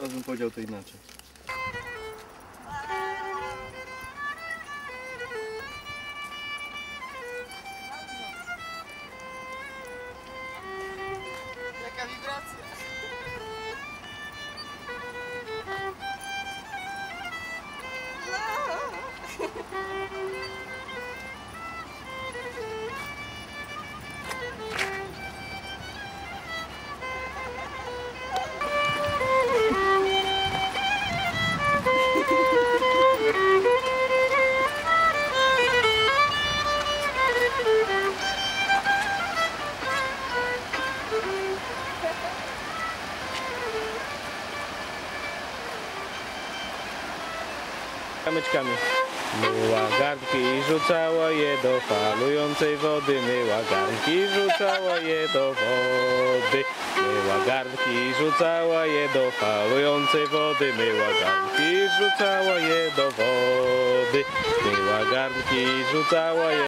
teraz bym powiedział to inaczej. Kamyczkami. Myła garnki, rzucała je do falującej wody. Myła garnki, rzucała je do wody. Myła garnki, rzucała je do falującej wody. Myła garnki, rzucała je do wody. Myła garnki, rzucała je